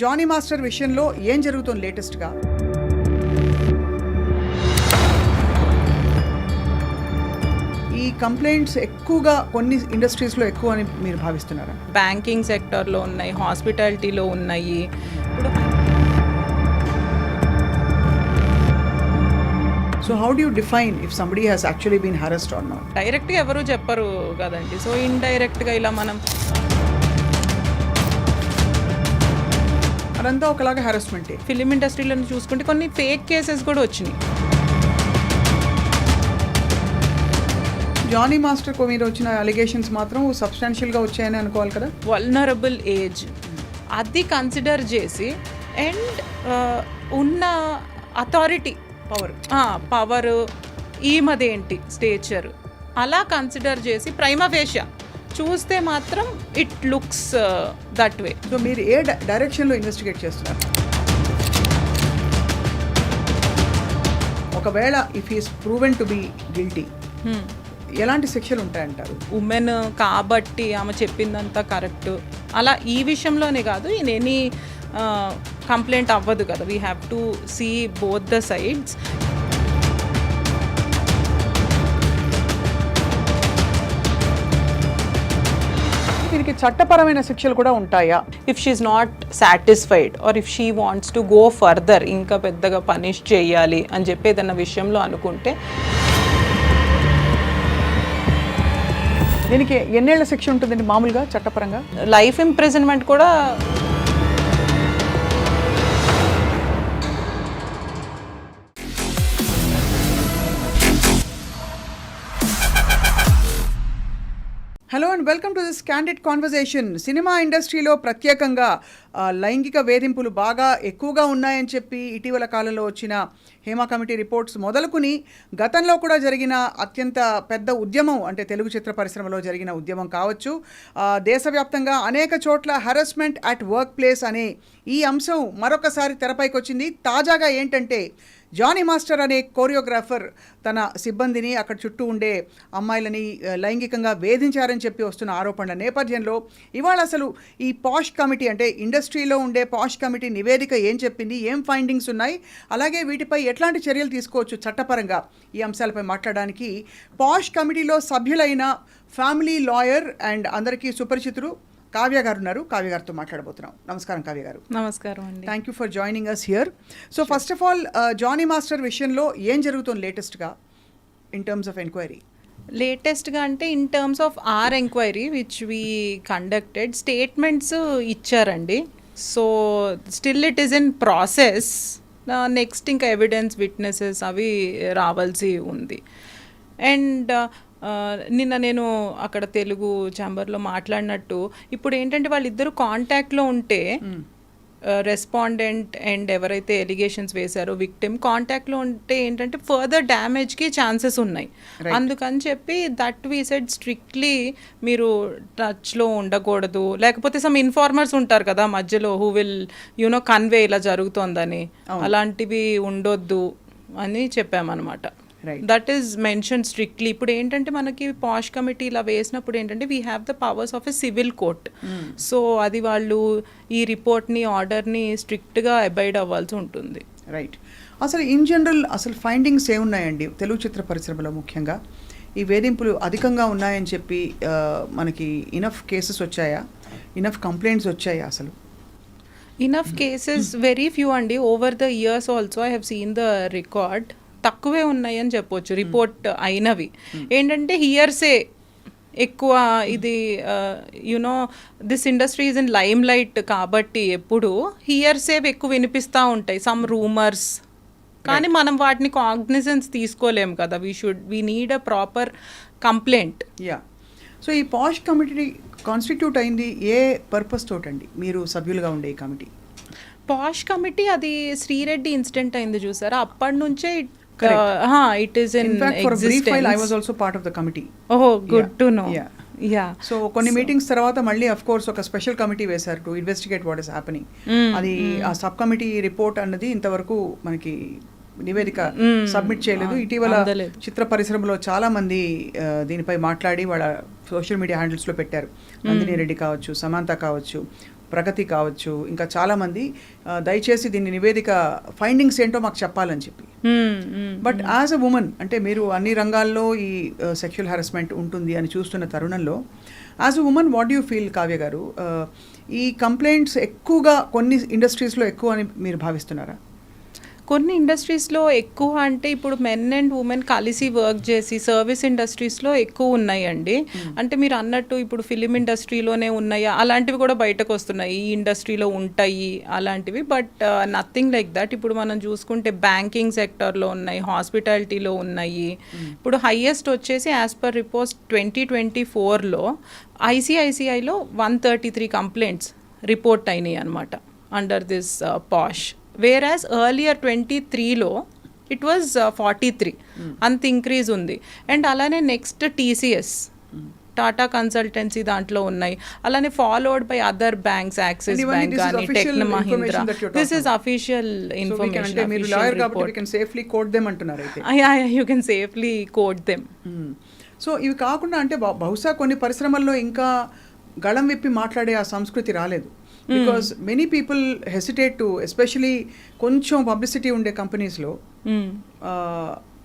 Johnny master విషయంలో ఏం జరుగుతుంది లేటెస్ట్గా? ఈ కంప్లైంట్స్ ఎక్కువగా కొన్ని ఇండస్ట్రీస్లో ఎక్కువ అని మీరు భావిస్తున్నారా? బ్యాంకింగ్ సెక్టర్లో ఉన్నాయి హాస్పిటాలిటీలో ఉన్నాయి. ఇప్పుడు so how do define if somebody has actually been harassed or not డైరెక్ట్గా ఎవరు చెప్పరు కదండి. సో ఇండైరెక్ట్గా ఇలా మనం అదంతా ఒకలాగా హెరాస్మెంటే ఫిలిం ఇండస్ట్రీలో చూసుకుంటే కొన్ని ఫేక్ కేసెస్ కూడా వచ్చినాయి. జానీ మాస్టర్ కో మీద వచ్చిన అలిగేషన్స్ మాత్రం సబ్స్టాన్షియల్గా వచ్చాయని అనుకోవాలి కదా? వల్నరబుల్ ఏజ్ అది కన్సిడర్ చేసి అండ్ ఉన్న అథారిటీ పవర్ పవర్ ఈమదేంటి స్టేచర్ అలా కన్సిడర్ చేసి ప్రైమఫేషియా చూస్తే మాత్రం it looks that way so మీరు ఏ డైరెక్షన్లో ఇన్వెస్టిగేట్ చేస్తున్నారు? ఒకవేళ if is proven to be guilty ఎలాంటి శిక్షలు ఉంటాయంటారు? ఉమెన్ కాబట్టి ఆమె చెప్పిందంతా కరెక్ట్ అలా ఈ విషయంలోనే కాదు ఇన్ ఎనీ కంప్లైంట్ అవ్వదు కదా. We have to see both the sides దీనికి చట్టపరమైన శిక్షలు కూడా ఉంటాయా? If she's not satisfied or if she wants to go further ఇంకా పెద్దగా పనిష్ చేయాలి అని చెప్పి ఏదన్నా విషయంలో అనుకుంటే. దీనికి ఎన్నేళ్ళ శిక్ష ఉంటుందండి మామూలుగా చట్టపరంగా? లైఫ్ ఇంప్రిజన్మెంట్ కూడా hello and welcome to this candid conversation cinema ఇండస్ట్రీలో ప్రత్యేకంగా లైంగిక వేధింపులు బాగా ఎక్కువగా ఉన్నాయని చెప్పి ఇటీవల కాలంలో వచ్చిన హేమా కమిటీ రిపోర్ట్స్ మొదలుకుని గతంలో కూడా జరిగిన అత్యంత పెద్ద ఉద్యమం అంటే తెలుగు చిత్ర పరిశ్రమలో జరిగిన ఉద్యమం కావచ్చు దేశవ్యాప్తంగా అనేక చోట్ల హెరాస్మెంట్ అట్ వర్క్ ప్లేస్ అనే ఈ అంశం మరొకసారి తెరపైకి వచ్చింది తాజాగా ఏంటంటే జానీ మాస్టర్ అనే కోరియోగ్రాఫర్ తన సిబ్బందిని అక్కడ చుట్టూ ఉండే అమ్మాయిలని లైంగికంగా వేధించారని చెప్పి వస్తున్న ఆరోపణల నేపథ్యంలో ఇవాళ అసలు ఈ పాష్ కమిటీ అంటే ఇండస్ట్రీలో ఉండే పాష్ కమిటీ నివేదిక ఏం చెప్పింది ఏం ఫైండింగ్స్ ఉన్నాయి అలాగే వీటిపై ఎట్లాంటి చర్యలు తీసుకోవచ్చు చట్టపరంగా ఈ అంశాలపై మాట్లాడడానికి పాష్ కమిటీలో సభ్యులైన ఫ్యామిలీ లాయర్ అండ్ అందరికీ సుపరిచితులు కావ్య గారు ఉన్నారు కావ్య గారితో మాట్లాడబోతున్నాం. నమస్కారం కావ్య గారు. నమస్కారం అండి. Thank you for joining us here so first of all Jani master విషయంలో ఏం జరుగుతుంది లేటెస్ట్గా ఇన్ టర్మ్స్ ఆఫ్ ఎంక్వైరీ లేటెస్ట్గా అంటే in terms of or enquiry which we conducted statements ఇచ్చారండి. So still it is in process next ఇంకా evidence witnesses అవి రావాల్సి ఉంది. అండ్ నిన్న నేను అక్కడ తెలుగు ఛాంబర్లో మాట్లాడినట్టు ఇప్పుడు ఏంటంటే వాళ్ళిద్దరు కాంటాక్ట్లో ఉంటే రెస్పాండెంట్ అండ్ ఎవరైతే ఎలిగేషన్స్ వేశారో విక్టిమ్ కాంటాక్ట్లో ఉంటే ఏంటంటే ఫర్దర్ డ్యామేజ్కి ఛాన్సెస్ ఉన్నాయి. అందుకని చెప్పి దట్ వీ సెడ్ స్ట్రిక్ట్లీ మీరు టచ్లో ఉండకూడదు. లేకపోతే సమ్ ఇన్ఫార్మర్స్ ఉంటారు కదా మధ్యలో హూ విల్ యునో కన్వే ఇలా జరుగుతోందని. అలాంటివి ఉండొద్దు అని చెప్పామన్నమాట. దట్ ఈస్ మెన్షన్ స్ట్రిక్ట్లీ ఇప్పుడు ఏంటంటే మనకి పాష్ కమిటీ ఇలా వేసినప్పుడు ఏంటంటే we have the powers of a civil court so అది వాళ్ళు ఈ రిపోర్ట్ని ఆర్డర్ని స్ట్రిక్ట్గా అబైడ్ అవ్వాల్సి ఉంటుంది. రైట్ అసలు ఇన్ జనరల్ అసలు ఫైండింగ్స్ ఏమున్నాయండి? తెలుగు చిత్ర పరిశ్రమలో ముఖ్యంగా. ఈ వేధింపులు అధికంగా ఉన్నాయని చెప్పి మనకి ఇనఫ్ కేసెస్ వచ్చాయా? ఇనఫ్ కంప్లైంట్స్ వచ్చాయా అసలు? ఇనఫ్ కేసెస్ వెరీ ఫ్యూ అండి. Over the years also I have seen the record తక్కువే ఉన్నాయి అని చెప్పొచ్చు రిపోర్ట్ అయినవి. ఏంటంటే హియర్సే ఎక్కువ ఇది you know this industry is in lime light కాబట్టి ఎప్పుడు హియర్సేవ్ ఎక్కువ వినిపిస్తూ ఉంటాయి. సమ్ రూమర్స్ కానీ మనం వాటిని కాగ్నిజెన్స్ తీసుకోలేము కదా. We should we need a proper complaint yeah so ఈ పాష్ కమిటీ కాన్స్టిట్యూట్ అయింది ఏ పర్పస్ తోటండి? మీరు సభ్యులుగా ఉండే ఈ కమిటీ పాష్ కమిటీ అది శ్రీరెడ్డి ఇన్సిడెంట్ అయింది చూసారా? అప్పటి నుంచే it is in brief while I was also part of the committee ఓహో good to know Yeah. Yeah so కొన్ని మీటింగ్స్ తర్వాత మళ్ళీ అఫ్ కోర్స్ ఒక స్పెషల్ కమిటీ వేశారు to investigate what is happening అది ఆ సబ్ కమిటీ రిపోర్ట్ అన్నది ఇంతవరకు మనకి నివేదిక సబ్మిట్ చేయలేదు. ఇటీవల. చిత్ర పరిశ్రమలో చాలా మంది దీనిపై మాట్లాడి వాళ్ళ సోషల్ మీడియా హ్యాండిల్స్లో పెట్టారు. నందిని రెడ్డి కావచ్చు సమాంత కావచ్చు ప్రగతి కావచ్చు. ఇంకా చాలామంది దయచేసి దీన్ని నివేదిక ఫైండింగ్స్ ఏంటో మాకు చెప్పాలని చెప్పి. బట్ యాజ్ అ ఉమెన్ అంటే మీరు అన్ని రంగాల్లో ఈ సెక్షువల్ హెరాస్మెంట్ ఉంటుంది అని చూస్తున్న తరుణంలో as a women what you feel Kavya garu? ఈ కంప్లైంట్స్ ఎక్కువగా కొన్ని ఇండస్ట్రీస్లో ఎక్కువ అని మీరు భావిస్తున్నారా? కొన్ని ఇండస్ట్రీస్లో ఎక్కువ అంటే ఇప్పుడు మెన్ అండ్ ఉమెన్ కలిసి వర్క్ చేసి సర్వీస్ ఇండస్ట్రీస్లో ఎక్కువ ఉన్నాయండి. అంటే మీరు అన్నట్టు ఇప్పుడు ఫిలిం ఇండస్ట్రీలోనే ఉన్నాయా. అలాంటివి కూడా బయటకు వస్తున్నాయి. ఈ ఇండస్ట్రీలో ఉంటాయి అలాంటివి. బట్ నథింగ్ లైక్ దట్ ఇప్పుడు మనం చూసుకుంటే బ్యాంకింగ్ సెక్టర్లో ఉన్నాయి హాస్పిటాలిటీలో ఉన్నాయి. ఇప్పుడు హైయెస్ట్ వచ్చేసి as per reports twenty twenty ఫోర్లో ఐసిఐసిఐలో one thirty three complaints report అయినాయి అనమాట under this POSH where as earlier twenty త్రీలో ఇట్ వాజ్ ఫార్టీ త్రీ అంత ఇంక్రీజ్ ఉంది. అండ్ అలానే నెక్స్ట్ టీసీఎస్ టాటా కన్సల్టెన్సీ దాంట్లో ఉన్నాయి. అలానే followed by other banks Axis bank కానీ టెక్న Mahindra this is official information you can safely quote them so ఇవి కాకుండా అంటే బహు- బహుశా కొన్ని పరిశ్రమల్లో ఇంకా గళం విప్పి మాట్లాడే ఆ సంస్కృతి రాలేదు. Because many people hesitate to especially కొంచెం పబ్లిసిటీ ఉండే కంపెనీస్లో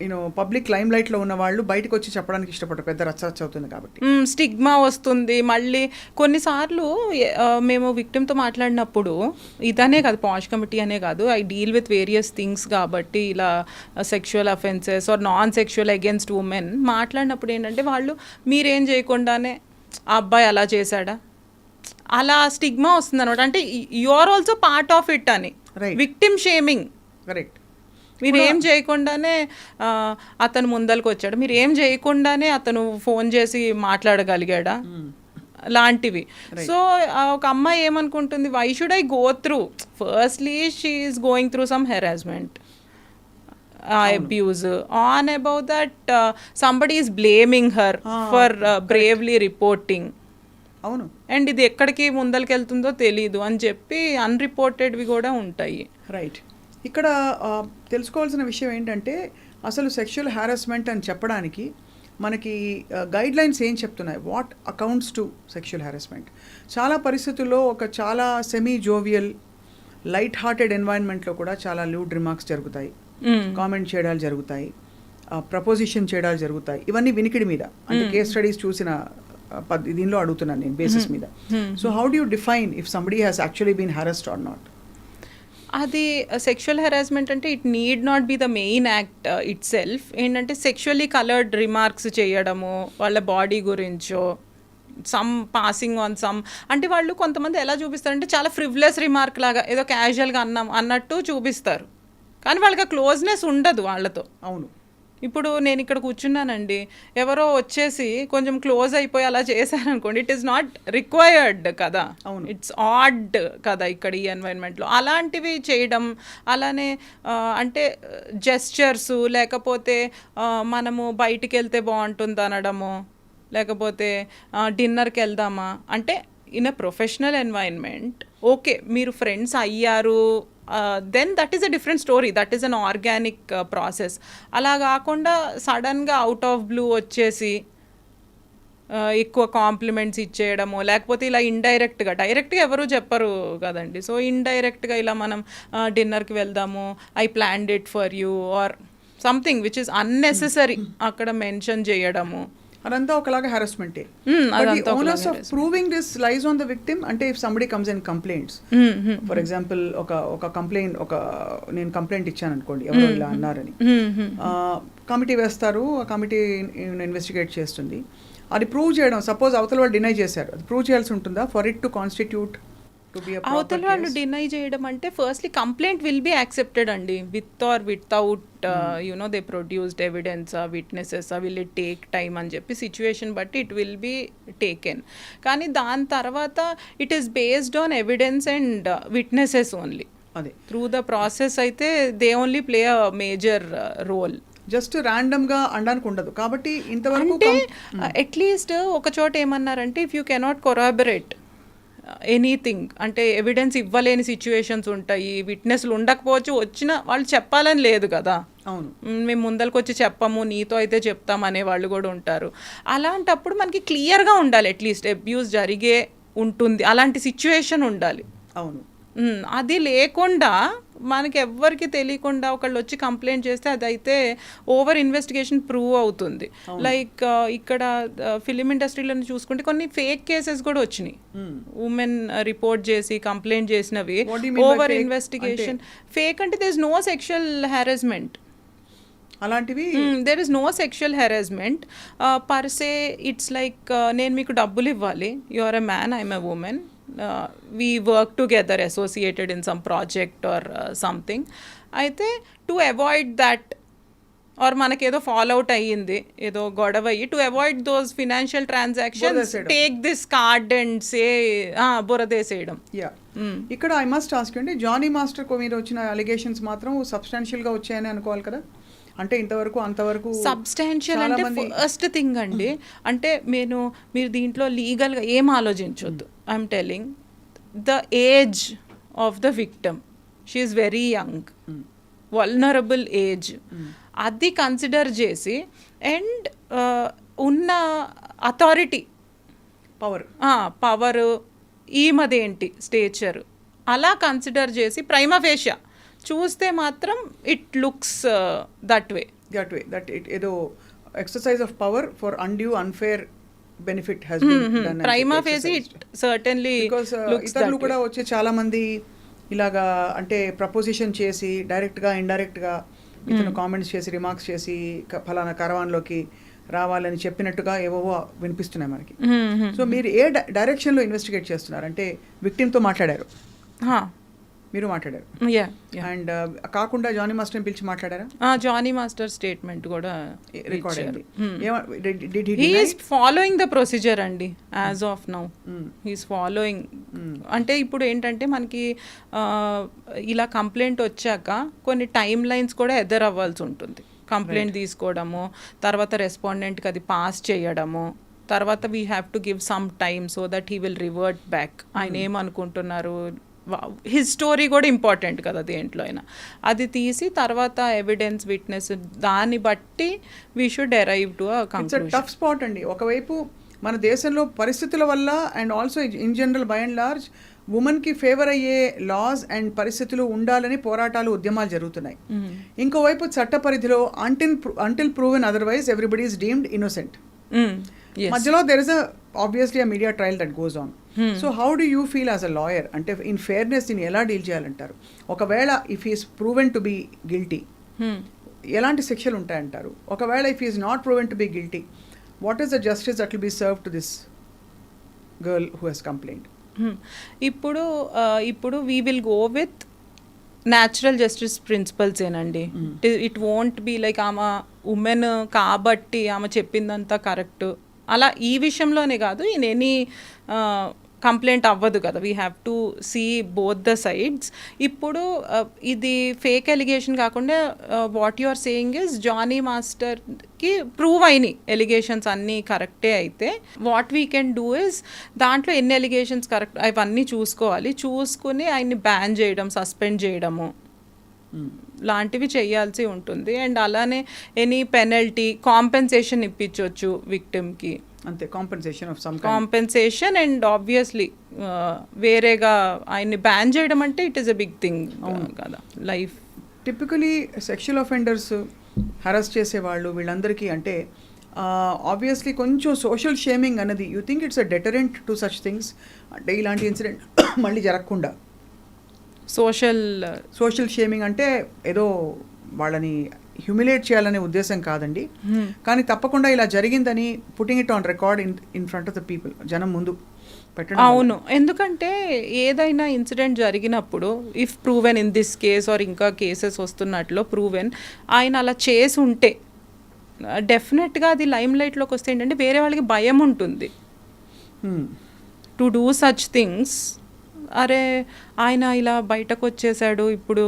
యూనో పబ్లిక్ లైమ్ లైట్లో ఉన్న వాళ్ళు బయటకు వచ్చి చెప్పడానికి ఇష్టపడరు. పెద్ద రచ్చ రచ్చ అవుతుంది కాబట్టి. స్టిగ్మా వస్తుంది. మళ్ళీ కొన్నిసార్లు మేము విక్టిమ్తో మాట్లాడినప్పుడు ఇదనే కాదు పాష్ కమిటీ అనే కాదు I deal with various things కాబట్టి ఇలా sexual offences or non sexual against women మాట్లాడినప్పుడు ఏంటంటే వాళ్ళు మీరేం చేయకుండానే ఆ అబ్బాయి అలా చేశాడా? అలా స్టిగ్మా వస్తుంది అనమాట అంటే you are also part of it అని. విక్టిమ్ షేమింగ్ కరెక్ట్ మీరు ఏం చేయకుండానే అతను ముందరకు వచ్చాడు. మీరు ఏం చేయకుండానే అతను ఫోన్ చేసి మాట్లాడగలిగాడా? లాంటివి. సో ఒక అమ్మాయి ఏమనుకుంటుంది? Why should I go through firstly she's going through some harassment abuse on about that somebody is blaming her for bravely reporting అవును. అండ్ ఇది ఎక్కడికి ముందలకెళ్తుందో తెలీదు అని చెప్పి అన్రిపోర్టెడ్వి కూడా ఉంటాయి. రైట్ ఇక్కడ తెలుసుకోవాల్సిన విషయం ఏంటంటే అసలు సెక్షువల్ హారాస్మెంట్ అని చెప్పడానికి మనకి గైడ్ లైన్స్ ఏం చెప్తున్నాయి? What accounts to sexual harassment చాలా పరిస్థితుల్లో ఒక చాలా సెమీ జోవియల్ లైట్ హార్టెడ్ ఎన్వైరన్మెంట్లో కూడా చాలా లూడ్ రిమార్క్స్ జరుగుతాయి. కామెంట్ చేయడాలు జరుగుతాయి. ప్రపోజిషన్ చేయడాలు జరుగుతాయి. ఇవన్నీ వినికిడి మీద. అంటే కేస్ స్టడీస్ చూసిన దీనిలో అడుగుతున్నాను నేను బేసిస్ మీద. So how do define if somebody has actually been harassed or not అది సెక్షువల్ హెరాస్మెంట్ అంటే it need not be the main act itself ఏంటంటే సెక్షువల్లీ కలర్డ్ రిమార్క్స్ చేయడము వాళ్ళ బాడీ గురించో సమ్ పాసింగ్ ఆన్ సమ్ అంటే వాళ్ళు కొంతమంది ఎలా చూపిస్తారంటే చాలా ఫ్రివ్లెస్ రిమార్క్ లాగా ఏదో క్యాజువల్గా అన్నాం అన్నట్టు చూపిస్తారు. కానీ వాళ్ళకి ఆ క్లోజ్నెస్ ఉండదు వాళ్ళతో. అవును. ఇప్పుడు నేను ఇక్కడ కూర్చున్నానండి. ఎవరో వచ్చేసి కొంచెం క్లోజ్ అయిపోయి అలా చేశారనుకోండి. ఇట్ ఈస్ నాట్ రిక్వైర్డ్ కదా. అవును. ఇట్స్ ఆడ్ కదా ఇక్కడ ఈ ఎన్వైరన్మెంట్లో అలాంటివి చేయడం అలానే అంటే జెస్చర్స్ లేకపోతే మనము బయటికి వెళ్తే బాగుంటుంది అనడము లేకపోతే డిన్నర్కి వెళ్దామా? అంటే in a professional environment okay మీరు ఫ్రెండ్స్ అయ్యారు then that is a different story that is an organic process అలా కాకుండా సడన్గా అవుట్ ఆఫ్ బ్లూ వచ్చేసి ఎక్కువ కాంప్లిమెంట్స్ ఇచ్చేయడము లేకపోతే ఇలా ఇండైరెక్ట్గా డైరెక్ట్గా ఎవరు చెప్పరు కదండి. సో ఇండైరెక్ట్గా ఇలా మనం డిన్నర్కి వెళ్దాము I planned it for you or something which is unnecessary అక్కడ మెన్షన్ చేయడము. అదంతా ఒకలాగా హెరాస్మెంటే onus of proving this lies on the victim అంటే if somebody comes in complaints. For example ఒక ఒక కంప్లైంట్ ఒక నేను కంప్లైంట్ ఇచ్చాను అనుకోండి ఎవరో ఇలా అన్నారని. కమిటీ వేస్తారు ఆ కమిటీ ఇన్వెస్టిగేట్ చేస్తుంది. అది ప్రూవ్ చేయడం సపోజ్ అవతల వాళ్ళు డినై చేశారు. అది ప్రూవ్ చేయాల్సి ఉంటుందా? For it to constitute to be అవతల వాళ్ళు డినై చేయడం అంటే firstly complaint will be accepted అండి. With or without you know they produced evidence witnesses will it take time అని చెప్పి సిచ్యువేషన్ బట్టి ఇట్ విల్ బి టేకెన్ కానీ దాని తర్వాత it is based on evidence and witnesses only అదే. Through the process అయితే they only play a major role just ర్యాండమ్గా అనడానికి ఉండదు. కాబట్టి ఇంతవరకు అంటే అట్లీస్ట్ ఒక చోట ఏమన్నారంటే if you cannot corroborate anything అంటే ఎవిడెన్స్ ఇవ్వలేని సిచ్యువేషన్స్ ఉంటాయి. విట్నెస్లు ఉండకపోవచ్చు వచ్చిన వాళ్ళు చెప్పాలని లేదు కదా. అవును. మేము ముందరికి వచ్చి చెప్పము నీతో అయితే చెప్తాం అనే వాళ్ళు కూడా ఉంటారు. అలాంటప్పుడు మనకి క్లియర్గా ఉండాలి అట్లీస్ట్ అబ్యూస్ జరిగే ఉంటుంది అలాంటి సిచ్యువేషన్ ఉండాలి. అవును. అది లేకుండా మనకి ఎవ్వరికి తెలియకుండా ఒకళ్ళు వచ్చి కంప్లైంట్ చేస్తే అదైతే ఓవర్ ఇన్వెస్టిగేషన్ ప్రూవ్ అవుతుంది. లైక్ ఇక్కడ ఫిలిం ఇండస్ట్రీలో చూసుకుంటే కొన్ని ఫేక్ కేసెస్ కూడా వచ్చినాయి. ఉమెన్ రిపోర్ట్ చేసి కంప్లైంట్ చేసినవి. ఓవర్? ఇన్వెస్టిగేషన్. ఫేక్ అంటే దేస్ నో సెక్షువల్ హ్యారస్మెంట్ అలాంటివి? There is no sexual harassment per se it's like నేను మీకు డబ్బులు ఇవ్వాలి. You are a man I'm a women we work together associated in some project or something అయితే to avoid that or మనకేదో fall out అయ్యింది ఏదో గొడవ అయ్యి to avoid those financial transactions. Take this card and say బురదేసేయడం yeah ఇక్కడ I must ask అండి Jani master మీద వచ్చిన అలిగేషన్స్ మాత్రం substantial గా వచ్చాయని అనుకోవాలి కదా? అంటే ఇంతవరకు అంతవరకు సబ్స్టాన్షియల్ అంటే ఫస్ట్ థింగ్ అండి. అంటే నేను మీరు దీంట్లో లీగల్గా ఏం ఆలోచించొద్దు. I'm telling the age of the victim she's very young vulnerable age అది కన్సిడర్ చేసి అండ్ ఉన్న అథారిటీ పవర్ పవర్ ఈమదేంటి స్టేచర్ అలా కన్సిడర్ చేసి ప్రైమఫేషియా చూస్తే మాత్రం it looks that way that way that it ఏదో exercise of power for undue unfair benefit has prima facie it certainly because ఇతరులు కూడా వచ్చి చాలా మంది ఇలాగా అంటే ప్రపోజిషన్ చేసి డైరెక్ట్గా ఇండైరెక్ట్గా ఇతను కామెంట్స్ చేసి రిమార్క్స్ చేసి ఫలానా కరవాన్లోకి రావాలని చెప్పినట్టుగా ఏవో వినిపిస్తున్నాయి మనకి. సో మీరు ఏ డైరెక్షన్లో ఇన్వెస్టిగేట్ చేస్తున్నారు? అంటే victim తో మాట్లాడారు. మీరు మాట్లాడారు. యా అండ్ కాకుండా జానీ మాస్టర్ పిలిచి మాట్లాడారా? జానీ మాస్టర్ స్టేట్మెంట్ కూడా రికార్డ్. అయింది. హీఈస్ ఫాలోయింగ్ ద ప్రొసీజర్ అండి as of now Hmm. He's following అంటే ఇప్పుడు ఏంటంటే మనకి ఇలా కంప్లైంట్ వచ్చాక కొన్ని టైం లైన్స్ కూడా ఎదర్ అవ్వాల్సి ఉంటుంది. కంప్లైంట్ తీసుకోవడము తర్వాత రెస్పాండెంట్కి అది పాస్ చేయడము తర్వాత we have to give some time so that he will revert back ఆయన ఏమనుకుంటున్నారు? హిస్ స్టోరీ కూడా ఇంపార్టెంట్ కదా దేంట్లో అయినా. అది తీసి తర్వాత ఎవిడెన్స్ విట్నెస్ దాన్ని బట్టి we should arrive to tough spot అండి. ఒకవైపు మన దేశంలో పరిస్థితుల వల్ల and also in general by and large ఉమెన్కి ఫేవర్ అయ్యే లాస్ అండ్ పరిస్థితులు ఉండాలని పోరాటాలు ఉద్యమాలు జరుగుతున్నాయి. ఇంకోవైపు చట్ట పరిధిలో until until proven otherwise everybody is deemed innocent మధ్యలో there is a obviously a media trial that goes on so how do you feel as a lawyer అంటే ఇన్ ఫేర్నెస్ దీన్ని ఎలా డీల్ చేయాలంటారు? ఒకవేళ if is proven to be guilty ఎలాంటి శిక్షలు ఉంటాయంటారు? ఒకవేళ if is not proven to be guilty what is the justice that will be serve to this girl who has complaint. ఇప్పుడు ఆ, ఇప్పుడు we will go with natural justice principles ఏనండి. It won't be like ఆమె women కాబట్టి ఆమె చెప్పిందంతా correct అలా ఈ విషయంలోనే కాదు ఇన్ ఎనీ కంప్లైంట్ అవ్వదు కదా. We have to see both the sides ఇప్పుడు ఇది ఫేక్ ఎలిగేషన్ కాకుండా what you are saying is Jani మాస్టర్కి ప్రూవ్ అయినాయి. ఎలిగేషన్స్ అన్నీ కరెక్టే అయితే. What we can do is దాంట్లో ఎన్ని ఎలిగేషన్స్ కరెక్ట్ అవన్నీ చూసుకోవాలి. చూసుకుని ఆయన్ని బ్యాన్ చేయడం సస్పెండ్ చేయడము. లాంటివి చేయాల్సి ఉంటుంది. అండ్ అలానే ఎనీ పెనల్టీ కాంపెన్సేషన్ ఇప్పించవచ్చు విక్టిమ్కి. అంతే compensation of some compensation and obviously వేరేగా ఆయన్ని బ్యాన్ చేయడం అంటే it is a big thing కదా life. Typically sexual offenders harass చేసేవాళ్ళు వీళ్ళందరికీ అంటే ఆబ్వియస్లీ కొంచెం సోషల్ షేమింగ్ అనేది you think it's a deterrent to such things. అంటే ఇలాంటి ఇన్సిడెంట్ మళ్ళీ జరగకుండా. సోషల్ సోషల్ షేమింగ్ అంటే ఏదో వాళ్ళని హ్యూమిలేట్ చేయాలనే ఉద్దేశం కాదండి కానీ తప్పకుండా ఇలా జరిగిందని putting it on record in in front of the people జనం ముందు. అవును ఎందుకంటే ఏదైనా ఇన్సిడెంట్ జరిగినప్పుడు if proven in this case or ఇంకా కేసెస్ వస్తున్నట్లు ప్రూవెన్ ఆయన అలా చేసి ఉంటే డెఫినెట్గా అది లైమ్ లైట్లోకి వస్తే ఏంటంటే వేరే వాళ్ళకి భయం ఉంటుంది. టు డూ సచ్ థింగ్స్ అరే ఆయన ఇలా బయటకు వచ్చేసాడు ఇప్పుడు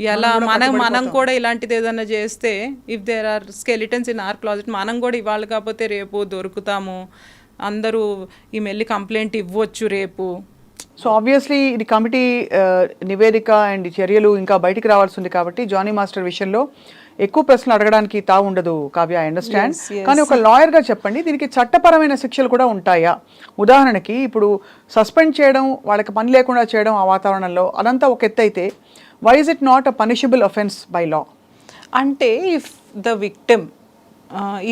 ఎలా మనం మనం. కూడా ఇలాంటిది ఏదైనా చేస్తే if there are skeletons in our closet మనం కూడా ఇవాళ కాకపోతే రేపు దొరుకుతాము అందరూ ఈ మెల్లి కంప్లైంట్ ఇవ్వచ్చు రేపు సో ఆబ్వియస్లీ ఇది కమిటీ నివేదిక అండ్ చర్యలు ఇంకా బయటికి రావాల్సి ఉంది కాబట్టి జానీ మాస్టర్ విషయంలో ఎక్కువ ప్రశ్నలు అడగడానికి తా ఉండదు కావ్య ఐ అండర్స్టాండ్. కానీ ఒక లాయర్గా చెప్పండి దీనికి చట్టపరమైన శిక్షలు కూడా ఉంటాయా? ఉదాహరణకి ఇప్పుడు సస్పెండ్ చేయడం వాళ్ళకి పని లేకుండా చేయడం ఆ వాతావరణంలో అదంతా ఒక ఎత్తు అయితే why is it not a punishable offence by law అంటే if the victim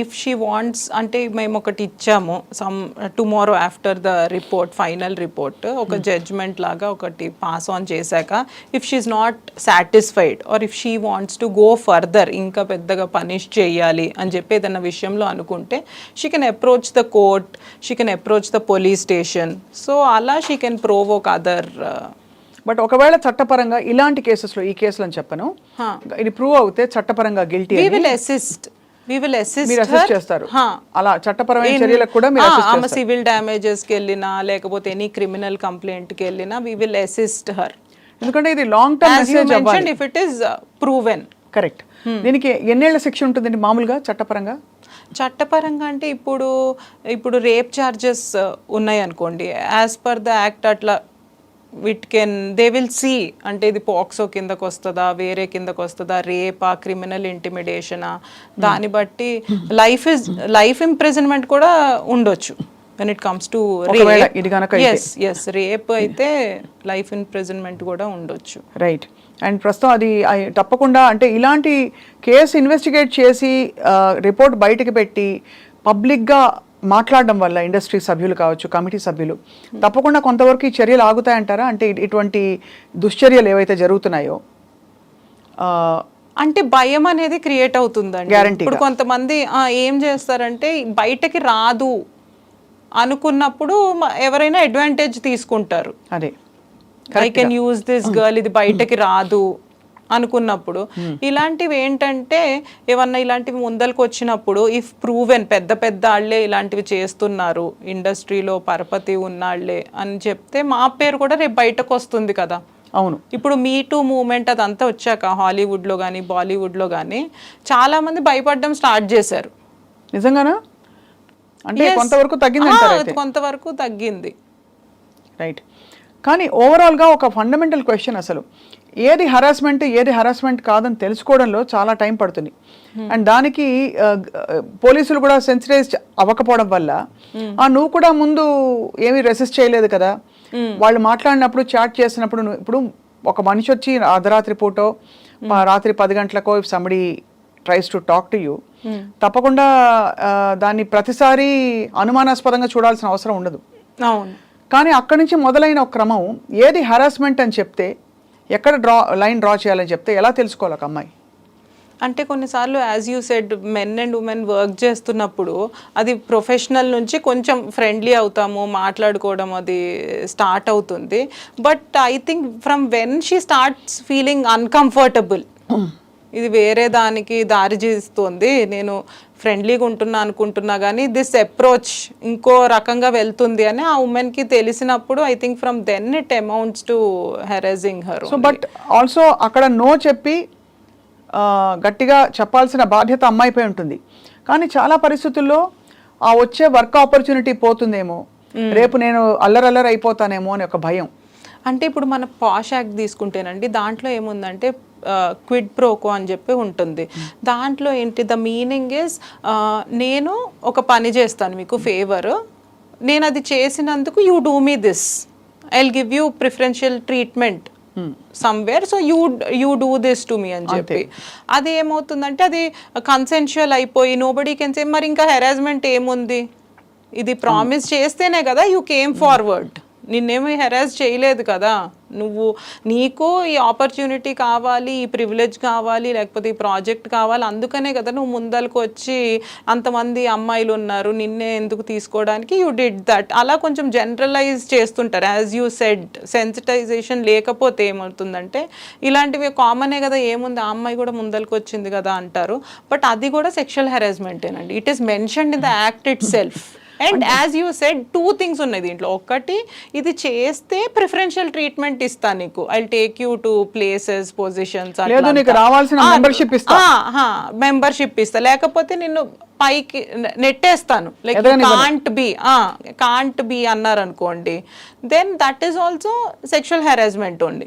if she wants అంటే మేము ఒకటి ఇచ్చాము. Some tomorrow after the report final report ఒక జడ్జ్మెంట్ లాగా ఒకటి పాస్ ఆన్ చేశాక if she's not satisfied or if she wants to go further ఇంకా పెద్దగా పనిష్ చేయాలి అని చెప్పి ఏదైనా విషయంలో అనుకుంటే she can approach the court she can approach the police station so అలా she can provoke other but ఒకవేళ చట్టపరంగా ఇలాంటి కేసెస్లో ఈ కేసులు అని చెప్పను. ఇది ప్రూవ్ అవుతే చట్టపరంగా guilty will assist we will assist మీరు చేస్తారు. అలా చట్టపరమైన చర్యలకు కూడా మీరు ఆమె. సివిల్ డ్యామేజెస్కి వెళ్ళినా లేకపోతే ఎనీ క్రిమినల్ కంప్లైంట్కి వెళ్ళినా వి విల్ అసిస్ట్ హర్ ఎందుకంటే ఇది లాంగ్ టర్మ్ మెసేజ్ అవ్వాలి. If it is proven correct దీనికి ఎన్నేళ్ళ శిక్ష ఉంటుందండి? మామూలుగా చట్టపరంగా? చట్టపరంగా అంటే ఇప్పుడు ఇప్పుడు రేప్ చార్జెస్ ఉన్నాయి అనుకోండి. యాజ్ పర్ ద యాక్ట్ అట్లా with can they will see అంటే ఇది పాక్సో కిందకు వస్తుందా వేరే కిందకు వస్తుందా రేపా క్రిమినల్ ఇంటిమిడేషనా దాన్ని బట్టి లైఫ్ ఇస్ లైఫ్ ఇంప్రిజన్మెంట్ కూడా ఉండొచ్చు. When it comes to. Yes yes rape అయితే. లైఫ్ ఇంప్రిజన్మెంట్ కూడా ఉండొచ్చు. రైట్ అండ్ ప్రస్తుతం అది తప్పకుండా అంటే ఇలాంటి కేసు ఇన్వెస్టిగేట్ చేసి రిపోర్ట్ బయటకు పెట్టి పబ్లిక్గా మాట్లాడడం వల్ల ఇండస్ట్రీ సభ్యులు కావచ్చు కమిటీ సభ్యులు. తప్పకుండా కొంతవరకు ఈ చర్యలు ఆగుతాయంటారా? అంటే ఇటువంటి దుశ్చర్యలు ఏవైతే జరుగుతున్నాయో? అంటే భయం అనేది క్రియేట్ అవుతుందండి. ఇప్పుడు కొంతమంది ఏం చేస్తారంటే బయటకి రాదు అనుకున్నప్పుడు ఎవరైనా అడ్వాంటేజ్ తీసుకుంటారు. అదే. I can use this girl ఇది బయటకి రాదు. అనుకున్నప్పుడు. ఇలాంటివి ఏంటంటే ఏమన్నా ఇలాంటివి ముందలకు వచ్చినప్పుడు ఇఫ్ ప్రూవెన్ పెద్ద పెద్ద వాళ్ళే ఇలాంటివి చేస్తున్నారు ఇండస్ట్రీలో పరపతి ఉన్నాళ్ళే అని చెప్తే మా పేరు కూడా రేపు బయటకు వస్తుంది కదా. అవును. ఇప్పుడు మీ టూ మూమెంట్ అదంతా వచ్చాక హాలీవుడ్లో కానీ బాలీవుడ్లో కానీ చాలామంది భయపడడం స్టార్ట్ చేశారు. నిజంగానా? అంటే. కొంతవరకు తగ్గింది కొంతవరకు తగ్గింది. రైట్ కానీ ఓవరాల్గా ఒక ఫండమెంటల్ క్వశ్చన్ అసలు. ఏది హరాస్మెంట్ ఏది హరాస్మెంట్ కాదని తెలుసుకోవడంలో చాలా టైం పడుతుంది. అండ్ దానికి ఆ, గ- పోలీసులు కూడా సెన్సిటైజ్ అవ్వకపోవడం వల్ల ఆ నువ్వు కూడా ముందు ఏమీ రెసిస్ట్ చేయలేదు కదా? వాళ్ళు మాట్లాడినప్పుడు చాట్ చేసినప్పుడు నువ్వు ఇప్పుడు ఒక మనిషి వచ్చి అర్ధరాత్రి పూటో రాత్రి పది గంటలకో if somebody tries to talk to you తప్పకుండా దాన్ని ప్రతిసారి అనుమానాస్పదంగా చూడాల్సిన అవసరం ఉండదు. అవును. కానీ అక్కడి నుంచి మొదలైన ఒక క్రమం ఏది హరాస్మెంట్ అని చెప్తే ఎక్కడ డ్రా లైన్ డ్రా చేయాలని చెప్తే ఎలా తెలుసుకోవాలి ఒక అమ్మాయి? అంటే కొన్నిసార్లు as you said men and women work చేస్తున్నప్పుడు అది ప్రొఫెషనల్ నుంచి కొంచెం ఫ్రెండ్లీ అవుతాము మాట్లాడుకోవడం అది స్టార్ట్ అవుతుంది. But I think from when she starts feeling uncomfortable ఇది వేరే దానికి దారి చేస్తుంది. నేను ఫ్రెండ్లీగా ఉంటున్నా అనుకుంటున్నా కానీ దిస్ అప్రోచ్ ఇంకో రకంగా వెళ్తుంది అని ఆ ఉమెన్కి తెలిసినప్పుడు I think from then it amounts to harassing her so but also అక్కడ నో చెప్పి గట్టిగా చెప్పాల్సిన బాధ్యత అమ్మాయిపై ఉంటుంది. కానీ చాలా పరిస్థితుల్లో ఆ వచ్చే వర్క్ ఆపర్చునిటీ పోతుందేమో. రేపు నేను అల్లరల్లరి అయిపోతానేమో అని ఒక భయం. అంటే ఇప్పుడు మన పాష్ యాక్ట్ తీసుకుంటేనండి దాంట్లో ఏముందంటే క్విడ్ ప్రోకో అని చెప్పి ఉంటుంది. దాంట్లో ఏంటి ద మీనింగ్ ఇస్ నేను ఒక పని చేస్తాను మీకు ఫేవర్ నేను అది చేసినందుకు you do me this I give you preferential treatment somewhere so you you do this to me అని చెప్పి. అది ఏమవుతుందంటే అది కన్సెన్షువల్ అయిపోయి నోబడీ కెన్ సే మరి ఇంకా హెరాస్మెంట్ ఏముంది? ఇది ప్రామిస్ చేస్తేనే కదా యూ కేమ్ ఫార్వర్డ్ నిన్నేమి హెరాస్ చేయలేదు కదా? నువ్వు నీకు ఈ ఆపర్చునిటీ కావాలి ఈ ప్రివిలేజ్ కావాలి లేకపోతే ఈ ప్రాజెక్ట్ కావాలి అందుకనే కదా నువ్వు ముందరకు వచ్చి అంతమంది అమ్మాయిలు ఉన్నారు నిన్నే ఎందుకు తీసుకోవడానికి? యూ డిడ్ దట్ అలా కొంచెం జనరలైజ్ చేస్తుంటారు. యాజ్ యూ సెడ్ సెన్సిటైజేషన్ లేకపోతే ఏమవుతుందంటే ఇలాంటివి కామనే కదా ఏముంది? ఆ అమ్మాయి కూడా ముందరకు వచ్చింది కదా అంటారు. బట్ అది కూడా sexual హెరాస్మెంటేనండి it is mentioned in the act itself and as you said two things ఉన్నాయి దీంట్లో. ఒకటి ఇది చేస్తే ప్రిఫరెన్షియల్ ట్రీట్మెంట్ ఇస్తా నీకు. I take you to places positions రావాల్సిన membership ఇస్తా. మెంబర్షిప్ ఇస్తా. లేకపోతే నిన్ను పైకి నెట్టేస్తాను. Like. Can't be can't be అన్నారు అనుకోండి then that is also sexual harassment only